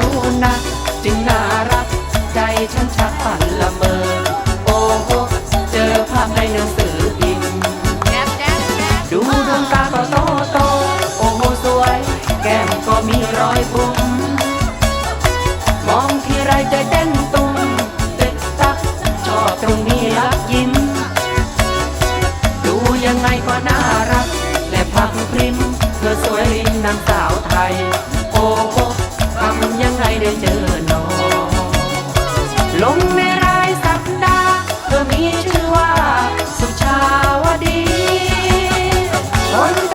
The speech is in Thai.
รู้นะจึงน่ารัก ใจฉันชักปั่นละเมอ โอ้โหเจอภาพในหนังสือพิมพ์แจ๊บแจ๊บแจ๊บดูดวงตาก็โตโต โอ้โหสวย แก้มก็มีรอยปุ่มมองทีไรใจเต้นตุ้มตึกตักชอบตรงนี้รักยิ้ม ดูยังไงก็น่ารัก และพักพริมเธอสวยริมนางสาวไทย โอ้โห long may